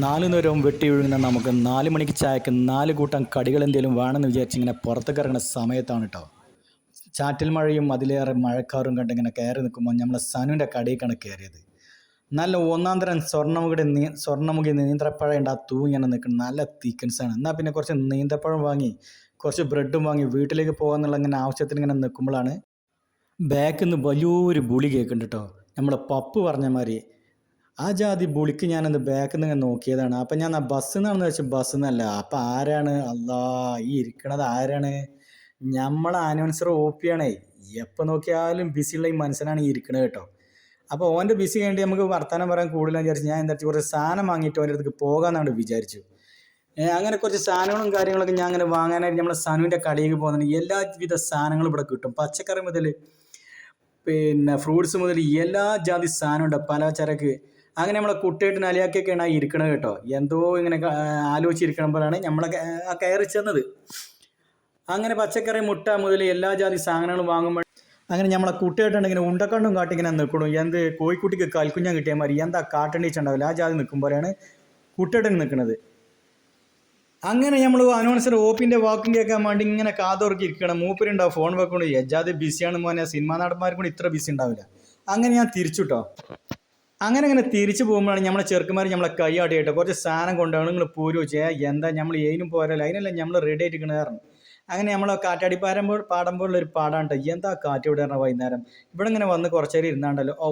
നാല് നേരവും വെട്ടി ഒഴുകുന്ന നമുക്ക് നാല് മണിക്ക് ചായക്ക് നാല് കൂട്ടം കടികൾ എന്തെങ്കിലും വേണമെന്ന് വിചാരിച്ച് ഇങ്ങനെ പുറത്തേക്ക് ഇറങ്ങുന്ന സമയത്താണ് കേട്ടോ ചാറ്റൽ മഴയും അതിലേറെ മഴക്കാറും കണ്ട് ഇങ്ങനെ കയറി നിൽക്കുമ്പോൾ നമ്മളെ സനുവിന്റെ കടയിലേക്കാണ് കയറിയത്. നല്ല ഒന്നാം തരം സ്വർണമുഖി നീ സ്വർണമുഖി നീന്തപ്പഴം ഉണ്ട് ആ തൂ ഇങ്ങനെ നിൽക്കുന്നത് നല്ല തീക്കൻസാണ്. എന്നാൽ പിന്നെ കുറച്ച് നീന്തപ്പഴം വാങ്ങി കുറച്ച് ബ്രെഡും വാങ്ങി വീട്ടിലേക്ക് പോകാമെന്നുള്ള ഇങ്ങനെ ആവശ്യത്തിന് ഇങ്ങനെ നിൽക്കുമ്പോഴാണ് ബാക്കിൽ നിന്ന് വലിയൊരു ബുളി കേൾക്കുന്നുണ്ട് കേട്ടോ നമ്മളെ പപ്പ് പറഞ്ഞ മാതിരി ആ ജാതി ബുളിക്ക് ഞാനത് ബാക്കിൽ നിന്ന് നോക്കിയതാണ്. അപ്പം ഞാൻ ബസ് നിന്നാണെന്ന് വെച്ചാൽ ബസ് നിന്നല്ല അപ്പം ആരാണ്? അല്ലാ ഈ ഇരിക്കണത് ആരാണ്? നമ്മളെ അനൗൺസർ ഒ പി ആണേ എപ്പോൾ നോക്കിയാലും ബിസിയുള്ള ഈ മനുഷ്യനാണ് ഈ ഇരിക്കണത് കേട്ടോ. അപ്പോൾ ഓന്റെ ബിസി കഴിഞ്ഞിട്ട് നമുക്ക് വർത്തമാനം പറയാൻ കൂടുതലെന്ന് വിചാരിച്ചു ഞാൻ എന്താ കുറച്ച് സാധനം വാങ്ങിയിട്ട് ഓന്റെ അടുത്ത് പോകാമെന്നാണ് വിചാരിച്ചു. അങ്ങനെ കുറച്ച് സാധനങ്ങളും കാര്യങ്ങളൊക്കെ ഞാൻ അങ്ങനെ വാങ്ങാനായിട്ട് നമ്മളെ സനുവിന്റെ കടയിലേക്ക് പോകുന്നുണ്ട്. എല്ലാവിധ സാധനങ്ങളും ഇവിടെ കിട്ടും. പച്ചക്കറി മുതൽ പിന്നെ ഫ്രൂട്ട്സ് മുതൽ എല്ലാ ജാതി സാധനമുണ്ട് പലചരക്ക് അങ്ങനെ നമ്മളെ കുട്ടിയായിട്ട് അലിയാക്കിയൊക്കെയാണ് ആ ഇരിക്കണത് കേട്ടോ. എന്തോ ഇങ്ങനെ ആലോചിച്ചിരിക്കണമ്പോഴാണ് നമ്മളെ ആ കയറി ചെന്നത്. അങ്ങനെ പച്ചക്കറി മുട്ട മുതൽ എല്ലാ ജാതി സാധനങ്ങളും വാങ്ങുമ്പോൾ അങ്ങനെ നമ്മളെ കുട്ടിയായിട്ടാണ് ഇങ്ങനെ ഉണ്ടക്കണ്ണും കാട്ടി ഇങ്ങനെ നിൽക്കണു. എന്ത് കോഴിക്കുട്ടിക്ക് കൽക്കുഞ്ഞാൻ കിട്ടിയ മാതിരി എന്താ കാട്ടണ്ടീച്ചുണ്ടാവില്ല. ആ ജാതി നിൽക്കുമ്പോഴാണ് കുട്ടിയായിട്ട് നിൽക്കുന്നത് അങ്ങനെ നമ്മൾ അനൗൺസർ ഓപ്പിന്റെ വാക്കും കേൾക്കാൻ വേണ്ടി ഇങ്ങനെ കാതോർക്കി ഇരിക്കണം മൂപ്പരുണ്ടാവും ഫോൺ വെക്കൊണ്ട് എജാതി ബിസിയാണ് മോനെ. സിനിമാ നടന്മാർ കൂടി ഇത്ര ബിസി ഉണ്ടാവില്ല. അങ്ങനെ ഞാൻ തിരിച്ചു കേട്ടോ അങ്ങനെ അങ്ങനെ തിരിച്ചു പോകുമ്പോഴാണ് നമ്മളെ ചെറുക്കന്മാർ നമ്മളെ കൈ ആടിയിട്ട് കുറച്ച് സാധനം കൊണ്ടാണ് നിങ്ങൾ പോരു എന്താ നമ്മൾ ഏനും പോരല്ലോ? അതിനെല്ലാം നമ്മൾ റെഡി ആയിട്ട് അങ്ങനെ നമ്മൾ കാറ്റാടി പാടുമ്പോൾ പാടുമ്പോഴുള്ള ഒരു പാടാണ് ട്ടോ. എന്താ കാറ്റ് ഇവിടെ പറഞ്ഞ വൈകുന്നേരം? ഇവിടെ ഇങ്ങനെ വന്ന് കുറച്ച് നേരം ഇരുന്നാണ്ടല്ലോ. ഓ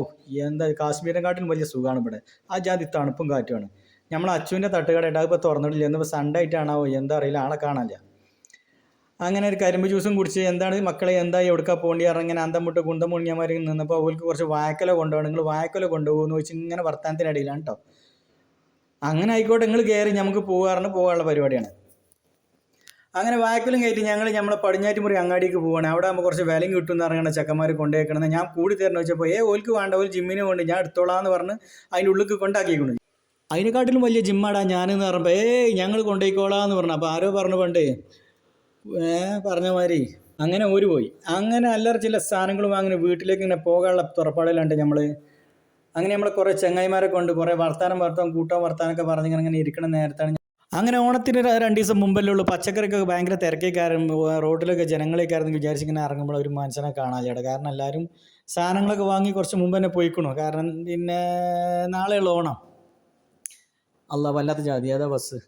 എന്താ കാശ്മീരിനെക്കാട്ടിലും വലിയ സുഖമാണ് ഇവിടെ. ആ ജാതി തണുപ്പും കാറ്റുമാണ്. നമ്മൾ അച്ചുവിന്റെ തട്ടുകടയിട്ട് അതിപ്പോൾ തുറന്നിട്ടില്ല. എന്നിപ്പോൾ സൺഡേ ആയിട്ടാണോ എന്താ അറിയില്ല. ആളെ കാണാനില്ല. അങ്ങനെ ഒരു കരിമ്പ് ജ്യൂസും കുടിച്ച് എന്താണ് മക്കളെ എന്താ എവിടുക്കാ പോണ്ടി ഇറങ്ങനെ അന്തം മുട്ട് കുന്തം മുണിയന്മാർ നിന്നപ്പോൾ അവർക്ക് കുറച്ച് വായക്കല കൊണ്ടുപോകണം. നിങ്ങൾ വായക്കല കൊണ്ടുപോകുമെന്ന് വെച്ച് ഇങ്ങനെ വർത്തമാനത്തിനിടയിലാണ് കേട്ടോ അങ്ങനെ ആയിക്കോട്ടെ നിങ്ങൾ കയറി നമുക്ക് പോകാറുണ്ട് പോകാനുള്ള പരിപാടിയാണ്. അങ്ങനെ വായക്കലും കയറ്റി ഞങ്ങൾ നമ്മളെ പടിഞ്ഞാറ്റുമുറി അങ്ങാടിക്ക് പോവാണ്. അവിടെ ആകുമ്പോൾ കുറച്ച് വിലയും കിട്ടും എന്ന് പറഞ്ഞാൽ ചെക്കന്മാർ കൊണ്ടുപോയിക്കണത്. ഞാൻ കൂടി തരണം വെച്ചപ്പോൾ ഏ ഓൽക്ക് വേണ്ട ഒരു ജിമ്മിന് കൊണ്ട് ഞാൻ എടുത്തോളാന്ന് പറഞ്ഞ് അതിന്റെ ഉള്ളിൽ കൊണ്ടാക്കിക്കൊണ്ട് അതിനെക്കാട്ടിലും വലിയ ജിമ്മാടാ ഞാനെന്ന് പറഞ്ഞപ്പോൾ ഏയ് ഞങ്ങൾ കൊണ്ടുപോയിക്കോളാന്ന് പറഞ്ഞു. അപ്പോൾ ആരോ പറഞ്ഞു പണ്ട് പറഞ്ഞ മാതിരി അങ്ങനെ ഒരു പോയി. അങ്ങനെ അല്ലറ ചില സാധനങ്ങളും അങ്ങനെ വീട്ടിലേക്ക് ഇങ്ങനെ പോകാനുള്ള തുറപ്പാടിലുണ്ട് നമ്മൾ അങ്ങനെ നമ്മൾ കുറേ ചെങ്ങായിമാരെ കൊണ്ട് കുറേ വർത്താനം വർത്താൻ കൂട്ടാൻ വർത്താനൊക്കെ പറഞ്ഞ് ഇങ്ങനെ ഇരിക്കണ നേരത്താണ് അങ്ങനെ ഓണത്തിന് രണ്ടു ദിവസം മുമ്പല്ലേ ഉള്ളൂ. പച്ചക്കറിക്കൊക്കെ ഭയങ്കര തിരക്കേക്കാരും റോഡിലൊക്കെ ജനങ്ങളേക്കാരെന്ന് വിചാരിച്ച് ഇങ്ങനെ ഇറങ്ങുമ്പോൾ ഒരു മനുഷ്യനെ കാണാനില്ല കാരണം എല്ലാവരും സാധനങ്ങളൊക്കെ വാങ്ങി കുറച്ച് മുമ്പ് തന്നെ പോയിക്കണു. കാരണം പിന്നെ നാളെയുള്ള ഓണം. അല്ല വല്ലാത്ത ജാതി. ഏതാ ബസ്?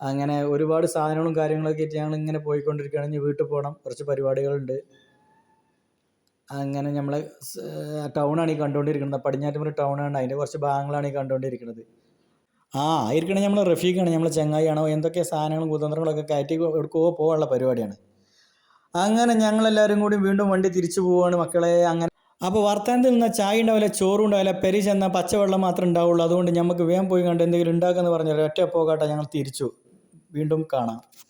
അങ്ങനെ ഒരുപാട് സാധനങ്ങളും കാര്യങ്ങളൊക്കെ ആയിട്ട് ഞങ്ങൾ ഇങ്ങനെ പോയിക്കൊണ്ടിരിക്കുകയാണ്. ഇനി വീട്ടിൽ പോകണം. കുറച്ച് പരിപാടികളുണ്ട്. അങ്ങനെ നമ്മളെ ടൗണാണ് ഈ കണ്ടുകൊണ്ടിരിക്കുന്നത്. പടിഞ്ഞാറ്റുമുറി ടൗണാണ്. അതിന്റെ കുറച്ച് ഭാഗങ്ങളാണ് ഈ കണ്ടുകൊണ്ടിരിക്കുന്നത്. ആ ആയിരിക്കണേ നമ്മൾ റഫീഖാണ്. നമ്മളെ ചങ്ങായിയാണോ. എന്തൊക്കെ സാധനങ്ങളും കുതന്ത്രങ്ങളൊക്കെ കയറ്റി എടുക്കോ പോകാനുള്ള പരിപാടിയാണ്. അങ്ങനെ ഞങ്ങളെല്ലാവരും കൂടി വീണ്ടും വണ്ടി തിരിച്ചു പോവുകയാണ് മക്കളെ. അങ്ങനെ അപ്പോൾ വർത്തമാനത്തിൽ നിന്ന ചായ ഉണ്ടാവില്ല ചോറും ഉണ്ടാവില്ല പെരി ചെന്നാൽ പച്ചവെള്ളം മാത്രമേ ഉണ്ടാവുള്ളൂ. അതുകൊണ്ട് നമുക്ക് വേഗം പോയി കണ്ട് എന്തെങ്കിലും ഉണ്ടാക്കുമെന്ന് പറഞ്ഞാൽ ഒറ്റ പോകാട്ടെ ഞങ്ങൾ തിരിച്ചു. വീണ്ടും കാണാം.